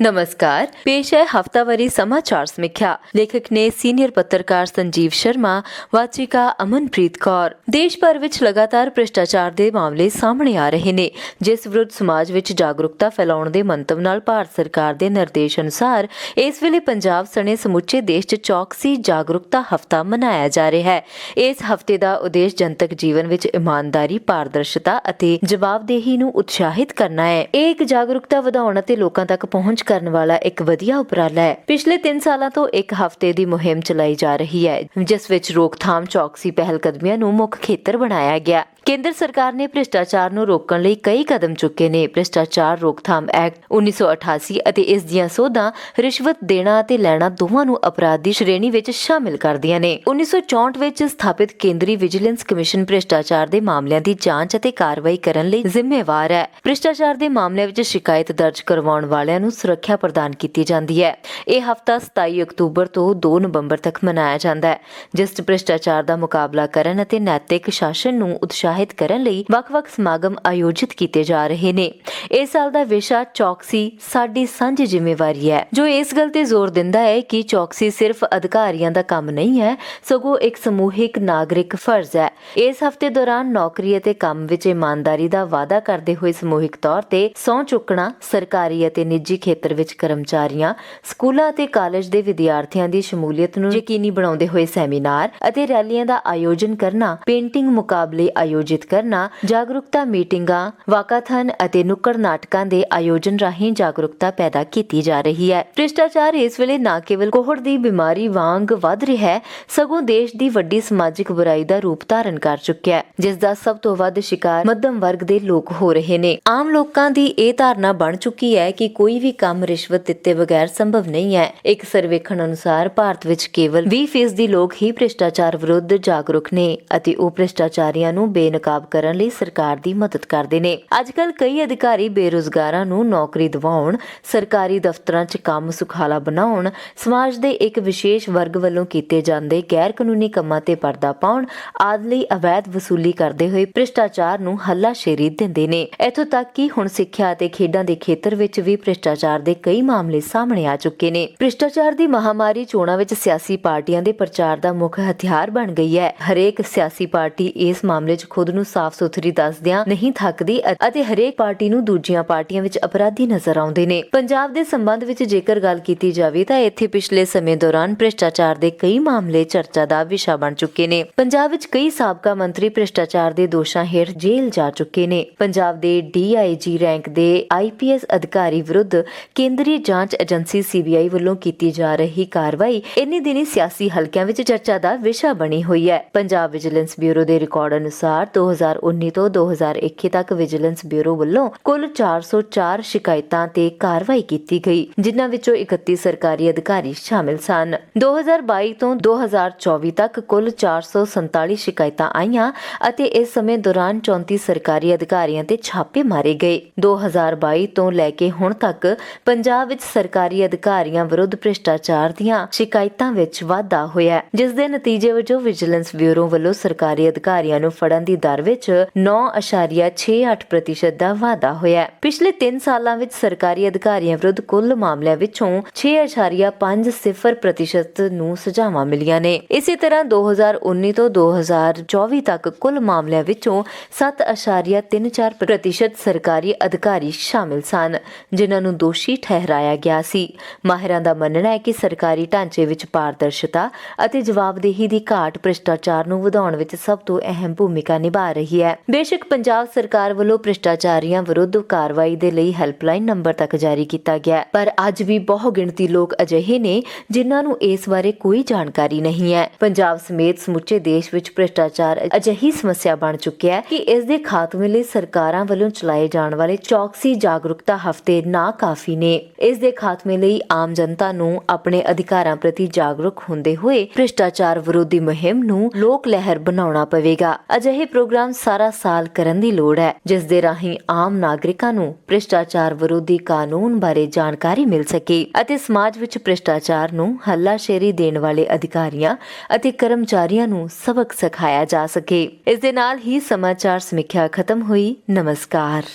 ਨਮਸਕਾਰ ਪੇਸ਼ ਹੈ ਹਫਤਾਵਾਰੀ ਸਮਾਚਾਰ ਸਮੀਖਿਆ ਲੇਖਕ ਨੇ ਸੀਨੀਅਰ ਪੱਤਰਕਾਰ ਸੰਜੀਵ ਸ਼ਰਮਾ ਵਾਚਿਕਾ ਅਮਨਪ੍ਰੀਤ ਕੌਰ ਦੇਸ਼ ਭਰ ਵਿੱਚ ਲਗਾਤਾਰ ਭ੍ਰਿਸ਼ਟਾਚਾਰ ਦੇ ਮਾਮਲੇ ਸਾਹਮਣੇ ਆ ਰਹੇ ਨੇ ਜਿਸ ਵਿਰੁੱਧ ਸਮਾਜ ਵਿੱਚ ਜਾਗਰੂਕਤਾ ਫੈਲਾਉਣ ਦੇ ਮੰਤਵ ਨਾਲ ਭਾਰਤ ਸਰਕਾਰ ਦੇ ਨਿਰਦੇਸ਼ ਅਨੁਸਾਰ ਇਸ ਵੇਲੇ ਪੰਜਾਬ ਸਣੇ ਸਮੁੱਚੇ ਦੇਸ਼ 'ਚ ਚੌਕਸੀ ਜਾਗਰੂਕਤਾ ਹਫਤਾ ਮਨਾਇਆ ਜਾ ਰਿਹਾ ਹੈ ਇਸ ਹਫ਼ਤੇ ਦਾ ਉਦੇਸ਼ ਜਨਤਕ ਜੀਵਨ ਵਿੱਚ ਇਮਾਨਦਾਰੀ ਪਾਰਦਰਸ਼ਤਾ ਅਤੇ ਜਵਾਬਦੇਹੀ ਨੂੰ ਉਤਸ਼ਾਹਿਤ ਕਰਨਾ ਹੈ ਇਹ ਇੱਕ ਜਾਗਰੂਕਤਾ ਵਧਾਉਣ ਅਤੇ ਲੋਕਾਂ ਤੱਕ ਪਹੁੰਚ ਕਰਨ ਵਾਲਾ ਇੱਕ ਵਧੀਆ ਉਪਰਾਲਾ ਹੈ। ਪਿਛਲੇ 3 ਸਾਲਾਂ ਤੋਂ ਇੱਕ ਹਫ਼ਤੇ ਦੀ ਮੁਹਿੰਮ ਚਲਾਈ ਜਾ ਰਹੀ ਹੈ, ਜਿਸ ਵਿੱਚ ਰੋਕਥਾਮ ਚੌਕਸੀ ਪਹਿਲਕਦਮੀਆਂ ਨੂੰ ਮੁੱਖ ਖੇਤਰ ਬਣਾਇਆ ਗਿਆ। ਕੇਂਦਰ ਸਰਕਾਰ ਨੇ ਭ੍ਰਿਸ਼ਟਾਚਾਰ ਨੂੰ ਰੋਕਣ ਲਈ ਕਈ ਕਦਮ ਚੁੱਕੇ ਨੇ। ਭ੍ਰਿਸ਼ਟਾਚਾਰ ਰੋਕਥਾਮ ਐਕਟ 1988 ਅਤੇ ਇਸ ਦੀਆਂ ਸੋਧਾਂ ਰਿਸ਼ਵਤ ਦੇਣਾ ਅਤੇ ਲੈਣਾ ਦੋਵਾਂ ਨੂੰ ਅਪਰਾਧ ਦੀ ਸ਼੍ਰੇਣੀ ਵਿੱਚ ਸ਼ਾਮਿਲ ਕਰਦੀਆਂ ਨੇ। 1964 ਵਿੱਚ ਸਥਾਪਿਤ ਕੇਂਦਰੀ ਵਿਜੀਲੈਂਸ ਕਮਿਸ਼ਨ ਭ੍ਰਿਸ਼ਟਾਚਾਰ ਦੇ ਮਾਮਲਿਆਂ ਦੀ ਜਾਂਚ ਅਤੇ ਕਾਰਵਾਈ ਕਰਨ ਲਈ ਜ਼ਿੰਮੇਵਾਰ ਹੈ। ਭ੍ਰਿਸ਼ਟਾਚਾਰ ਦੇ ਮਾਮਲਿਆਂ ਵਿੱਚ ਸ਼ਿਕਾਇਤ ਦਰਜ ਕਰਵਾਉਣ ਵਾਲਿਆਂ ਨੂੰ ਸੁਰੱਖਿਆ ਪ੍ਰਦਾਨ ਕੀਤੀ ਜਾਂਦੀ ਹੈ। ਇਹ ਹਫਤਾ 27 ਅਕਤੂਬਰ ਤੋਂ 2 ਨਵੰਬਰ ਤੱਕ ਮਨਾਇਆ ਜਾਂਦਾ ਹੈ, ਜਿਸ 'ਚ ਭ੍ਰਿਸ਼ਟਾਚਾਰ ਦਾ ਮੁਕਾਬਲਾ ਕਰਨ ਅਤੇ ਨੈਤਿਕ ਸ਼ਾਸਨ ਨੂੰ ਉਤਸ਼ਾਹ ਉਤਸ਼ਾਹਿਤ ਕਰਨ ਲਈ ਵੱਖ-ਵੱਖ ਸਮਾਗਮ ਆਯੋਜਿਤ ਕੀਤੇ ਜਾ ਰਹੇ ਨੇ। ਇਸ ਸਾਲ ਦਾ ਵਿਸ਼ਾ ਚੌਕਸੀ ਸਾਡੀ ਸਾਂਝੀ ਜ਼ਿੰਮੇਵਾਰੀ ਹੈ, ਜੋ ਇਸ ਗੱਲ ਤੇ ਜ਼ੋਰ ਦਿੰਦਾ ਹੈ ਕਿ ਚੌਕਸੀ ਸਿਰਫ ਅਧਿਕਾਰੀਆਂ ਦਾ ਕੰਮ ਨਹੀਂ ਹੈ, ਸਗੋਂ ਇੱਕ ਸਮੂਹਿਕ ਨਾਗਰਿਕ ਫਰਜ਼ ਹੈ। ਇਸ ਹਫ਼ਤੇ ਦੌਰਾਨ ਨੌਕਰੀ ਅਤੇ ਕੰਮ ਵਿੱਚ ਇਮਾਨਦਾਰੀ ਦਾ ਵਾਅਦਾ ਕਰਦੇ ਹੋਏ ਸਮੂਹਿਕ ਤੌਰ ਤੇ ਸਹੁੰ ਚੁੱਕਣਾ, ਸਰਕਾਰੀ ਅਤੇ ਨਿੱਜੀ ਖੇਤਰ ਵਿੱਚ ਕਰਮਚਾਰੀਆਂ, ਸਕੂਲਾਂ ਅਤੇ ਕਾਲਜ ਦੇ ਵਿਦਿਆਰਥੀਆਂ ਦੀ ਸ਼ਮੂਲੀਅਤ ਨੂੰ ਯਕੀਨੀ ਬਣਾਉਂਦੇ ਹੋਏ ਸੈਮੀਨਾਰ ਅਤੇ ਰੈਲੀਆਂ ਦਾ ਆਯੋਜਨ ਕਰਨਾ, ਪੇਂਟਿੰਗ ਮੁਕਾਬਲੇ ਆਯੋਜਿਤ ਕਰਨਾ, ਜਾਗਰੂਕਤਾ ਮੀਟਿੰਗਾਂ, ਵਾਕਾਥਨ ਅਤੇ ਨੁੱਕੜ ਨਾਟਕਾਂ ਦੇ ਆਯੋਜਨ ਰਾਹੀਂ ਜਾਗਰੂਕਤਾ ਪੈਦਾ ਕੀਤੀ ਜਾ ਰਹੀ ਹੈ। ਭ੍ਰਿਸ਼ਟਾਚਾਰ ਇਸ ਵੇਲੇ ਨਾ ਕੇਵਲ ਕੋਹੜ ਦੀ ਬਿਮਾਰੀ ਵਾਂਗ ਵੱਧ ਰਿਹਾ ਹੈ, ਸਗੋਂ ਦੇਸ਼ ਦੀ ਵੱਡੀ ਸਮਾਜਿਕ ਬੁਰਾਈ ਦਾ ਰੂਪ ਧਾਰਨ ਕਰ ਚੁੱਕਿਆ ਹੈ, ਜਿਸ ਦਾ ਸਭ ਤੋਂ ਵੱਧ ਸ਼ਿਕਾਰ ਮੱਧਮ ਵਰਗ ਦੇ ਲੋਕ ਹੋ ਰਹੇ ਨੇ। ਆਮ ਲੋਕਾਂ ਦੀ ਇਹ ਧਾਰਨਾ ਬਣ ਚੁੱਕੀ ਹੈ ਕਿ ਕੋਈ ਵੀ ਕੰਮ ਰਿਸ਼ਵਤ ਦਿੱਤੇ ਬਗੈਰ ਸੰਭਵ ਨਹੀਂ ਹੈ। ਇੱਕ ਸਰਵੇਖਣ ਅਨੁਸਾਰ ਭਾਰਤ ਵਿੱਚ ਕੇਵਲ 20% ਲੋਕ ਹੀ ਭ੍ਰਿਸ਼ਟਾਚਾਰ ਵਿਰੁੱਧ ਜਾਗਰੂਕ ਨੇ ਅਤੇ ਉਹ ਭ੍ਰਿਸ਼ਟਾਚਾਰੀਆਂ ਨੂੰ ਬੇਨ ਬੇਨਕਾਬ ਕਰਨ ਲਈ ਸਰਕਾਰ ਦੀ ਮਦਦ ਕਰਦੇ ਨੇ। ਅੱਜਕੱਲ ਕਈ ਅਧਿਕਾਰੀ ਬੇਰੁਜ਼ਗਾਰਾਂ ਨੂੰ ਨੌਕਰੀ ਦਿਵਾਉਣ, ਸਰਕਾਰੀ ਦਫ਼ਤਰਾਂ 'ਚ ਕੰਮ ਸੁਖਾਲਾ ਬਣਾਉਣ, ਸਮਾਜ ਦੇ ਇੱਕ ਵਿਸ਼ੇਸ਼ ਵਰਗ ਵੱਲੋਂ ਕੀਤੇ ਜਾਂਦੇ ਗੈਰ ਕਾਨੂੰਨੀ ਕੰਮਾਂ ਤੇ ਪਰਦਾ ਪਾਉਣ, ਆਦਿ ਲਈ ਅਵੈਧ ਵਸੂਲੀ ਕਰਦੇ ਹੋਏ ਭ੍ਰਿਸ਼ਟਾਚਾਰ ਨੂੰ ਹੱਲਾਸ਼ੇਰੀ ਦਿੰਦੇ ਨੇ। ਇੱਥੋਂ ਤੱਕ ਕਿ ਹੁਣ ਸਿੱਖਿਆ ਅਤੇ ਖੇਡਾਂ ਦੇ ਖੇਤਰ ਵਿੱਚ ਵੀ ਭ੍ਰਿਸ਼ਟਾਚਾਰ ਦੇ ਕਈ ਮਾਮਲੇ ਸਾਹਮਣੇ ਆ ਚੁੱਕੇ ਨੇ। ਭ੍ਰਿਸ਼ਟਾਚਾਰ ਦੀ ਮਹਾਮਾਰੀ ਚੋਣਾਂ ਵਿੱਚ ਸਿਆਸੀ ਪਾਰਟੀਆਂ ਦੇ ਪ੍ਰਚਾਰ ਦਾ ਮੁੱਖ ਹਥਿਆਰ ਬਣ ਗਈ ਹੈ। ਹਰੇਕ ਸਿਆਸੀ ਪਾਰਟੀ ਇਸ ਮਾਮਲੇ 'ਚ ਖੁਦ ਨੂੰ ਸਾਫ਼ ਸੁਥਰੀ ਦੱਸਦਿਆਂ ਨਹੀਂ ਥੱਕਦੀ ਅਤੇ ਹਰੇਕ ਪਾਰਟੀ ਨੂੰ ਦੂਜੀਆਂ ਪਾਰਟੀਆਂ ਵਿੱਚ ਅਪਰਾਧੀ ਨਜ਼ਰ ਆਉਂਦੇ ਨੇ। ਪੰਜਾਬ ਦੇ ਸੰਬੰਧ ਵਿੱਚ ਜੇਕਰ ਗੱਲ ਕੀਤੀ ਜਾਵੇ ਤਾਂ ਇੱਥੇ ਪਿਛਲੇ ਸਮੇਂ ਦੌਰਾਨ ਭ੍ਰਿਸ਼ਟਾਚਾਰ ਦੇ ਕਈ ਮਾਮਲੇ ਚਰਚਾ ਦਾ ਵਿਸ਼ਾ ਬਣ ਚੁੱਕੇ ਨੇ। ਪੰਜਾਬ ਵਿੱਚ ਕਈ ਸਾਬਕਾ ਮੰਤਰੀ ਭ੍ਰਿਸ਼ਟਾਚਾਰ ਦੇ ਦੋਸ਼ਾਂ ਹੇਠ ਜੇਲ੍ਹ ਜਾ ਚੁੱਕੇ ਨੇ। ਪੰਜਾਬ ਦੇ ਡੀਆਈਜੀ ਰੈਂਕ ਦੇ ਆਈਪੀਐਸ ਅਧਿਕਾਰੀ ਵਿਰੁੱਧ ਕੇਂਦਰੀ ਜਾਂਚ ਏਜੰਸੀ ਸੀਬੀਆਈ ਵੱਲੋਂ ਕੀਤੀ ਜਾ ਰਹੀ ਕਾਰਵਾਈ ਇੰਨੀ ਦਿਨੀ ਸਿਆਸੀ ਹਲਕਿਆਂ ਵਿੱਚ ਚਰਚਾ ਦਾ ਵਿਸ਼ਾ ਬਣੀ ਹੋਈ ਹੈ। ਪੰਜਾਬ ਵਿਜੀਲੈਂਸ ਬਿਊਰੋ ਦੇ ਰਿਕਾਰਡ ਅਨੁਸਾਰ 2019 ਤੋਂ 2021 ਤੱਕ ਵਿਜੀਲੈਂਸ ਬਿਊਰੋ ਵੱਲੋਂ ਕੁੱਲ 404 ਸ਼ਿਕਾਇਤਾਂ ਤੇ ਕਾਰਵਾਈ ਕੀਤੀ ਗਈ, ਜਿਨ੍ਹਾਂ ਵਿੱਚੋਂ 31 ਸਰਕਾਰੀ ਅਧਿਕਾਰੀ ਸ਼ਾਮਿਲ ਸਨ। 2022 ਤੋਂ 2024 ਤੱਕ ਕੁੱਲ 447 ਸ਼ਿਕਾਇਤਾਂ ਆਈਆਂ ਅਤੇ ਇਸ ਸਮੇਂ ਦੌਰਾਨ 34 ਸਰਕਾਰੀ ਅਧਿਕਾਰੀਆਂ ਤੇ ਛਾਪੇ ਮਾਰੇ ਗਏ। 2022 ਤੋਂ ਲੈ ਕੇ ਹੁਣ ਤੱਕ ਪੰਜਾਬ ਵਿੱਚ ਸਰਕਾਰੀ ਅਧਿਕਾਰੀਆਂ ਵਿਰੁੱਧ ਭ੍ਰਿਸ਼ਟਾਚਾਰ ਦੀਆਂ ਸ਼ਿਕਾਇਤਾਂ ਵਿੱਚ ਵਾਧਾ ਹੋਇਆ ਜਿਸ ਦੇ ਨਤੀਜੇ ਵਜੋਂ ਵਿਜੀਲੈਂਸ ਬਿਊਰੋ ਵੱਲੋਂ ਸਰਕਾਰੀ ਅਧਿਕਾਰੀਆਂ ਨੂੰ ਫੜਨ ਦੀ ਦਰ ਵਿੱਚ 9.68% ਦਾ ਵਾਧਾ ਹੋਇਆ ਹੈ। ਪਿਛਲੇ 3 ਸਾਲਾਂ ਵਿੱਚ ਸਰਕਾਰੀ ਅਧਿਕਾਰੀਆਂ ਵਿਰੁੱਧ ਕੁੱਲ ਮਾਮਲਿਆਂ ਵਿੱਚੋਂ 6.50% ਨੂੰ ਸਜ਼ਾਵਾਂ ਮਿਲੀਆਂ ਨੇ ਇਸੇ ਤਰ੍ਹਾਂ 2019 ਤੋਂ 2024 ਤੱਕ ਕੁੱਲ ਮਾਮਲਿਆਂ ਵਿੱਚੋਂ 7.34% ਸਰਕਾਰੀ ਅਧਿਕਾਰੀ ਸ਼ਾਮਿਲ ਸਨ, ਜਿਨ੍ਹਾਂ ਨੂੰ ਦੋਸ਼ੀ ਠਹਿਰਾਇਆ ਗਿਆ ਸੀ ਮਾਹਿਰਾਂ ਦਾ ਮੰਨਣਾ ਹੈ ਕਿ ਸਰਕਾਰੀ ਢਾਂਚੇ ਵਿੱਚ ਪਾਰਦਰਸ਼ਤਾ ਅਤੇ ਜਵਾਬਦੇਹੀ ਦੀ ਘਾਟ ਭ੍ਰਿਸ਼ਟਾਚਾਰ ਨੂੰ ਵਧਾਉਣ ਵਿੱਚ ਸਭ ਤੋਂ ਅਹਿਮ ਭੂਮਿਕਾ ਨਿਭਾ ਰਹੀ ਹੈ। ਬੇਸ਼ੱਕ ਪੰਜਾਬ ਸਰਕਾਰ ਵੱਲੋਂ ਭ੍ਰਿਸ਼ਟਾਚਾਰੀਆਂ ਵਿਰੁੱਧ ਕਾਰਵਾਈ ਦੇ ਲਈ ਹੈਲਪਲਾਈਨ ਨੰਬਰ ਤੱਕ ਜਾਰੀ ਕੀਤਾ ਗਿਆ ਪਰ ਅੱਜ ਵੀ ਬਹੁ ਗਿਣਤੀ ਲੋਕ ਅਜਿਹੇ ਨੇ ਜਿਨ੍ਹਾਂ ਨੂੰ ਇਸ ਬਾਰੇ ਕੋਈ ਜਾਣਕਾਰੀ ਨਹੀਂ ਹੈ। ਪੰਜਾਬ ਸਮੇਤ ਸਮੁੱਚੇ ਦੇਸ਼ ਵਿੱਚ ਭ੍ਰਿਸ਼ਟਾਚਾਰ ਅਜਿਹੀ ਸਮੱਸਿਆ ਬਣ ਚੁੱਕਿਆ ਹੈ ਕਿ ਇਸ ਦੇ ਖਾਤਮੇ ਲਈ ਸਰਕਾਰਾਂ ਵੱਲੋਂ ਚਲਾਏ ਜਾਣ ਵਾਲੇ ਚੌਕਸੀ ਜਾਗਰੂਕਤਾ ਹਫ਼ਤੇ ਨਾ ਕਾਫੀ ਨੇ। ਇਸ ਦੇ ਖਾਤਮੇ ਲਈ ਆਮ ਜਨਤਾ ਨੂੰ ਆਪਣੇ ਅਧਿਕਾਰਾਂ ਪ੍ਰਤੀ ਜਾਗਰੂਕ ਹੁੰਦੇ ਹੋਏ ਭ੍ਰਿਸ਼ਟਾਚਾਰ ਵਿਰੋਧੀ ਮੁਹਿੰਮ ਨੂੰ ਲੋਕ ਲਹਿਰ ਬਣਾਉਣਾ ਪਵੇਗਾ। ਅਜਿਹੇ ਪ੍ਰੋਗਰਾਮ ਸਾਰਾ ਸਾਲ ਕਰਨ ਦੀ ਲੋੜ ਹੈ, ਜਿਸ ਦੇ ਰਾਹੀਂ ਆਮ ਨਾਗਰਿਕਾਂ ਨੂੰ ਭ੍ਰਿਸ਼ਟਾਚਾਰ ਵਿਰੋਧੀ ਕਾਨੂੰਨ ਬਾਰੇ ਜਾਣਕਾਰੀ ਮਿਲ ਸਕੇ ਅਤੇ ਸਮਾਜ ਵਿੱਚ ਭ੍ਰਿਸ਼ਟਾਚਾਰ ਨੂੰ ਹੱਲਾਸ਼ੇਰੀ ਦੇਣ ਵਾਲੇ ਅਧਿਕਾਰੀਆਂ ਅਤੇ ਕਰਮਚਾਰੀਆਂ ਨੂੰ ਸਬਕ ਸਿਖਾਇਆ ਜਾ ਸਕੇ। ਇਸ ਦੇ ਨਾਲ ਹੀ ਸਮਾਚਾਰ ਸਮੀਖਿਆ ਖਤਮ ਹੋਈ। ਨਮਸਕਾਰ।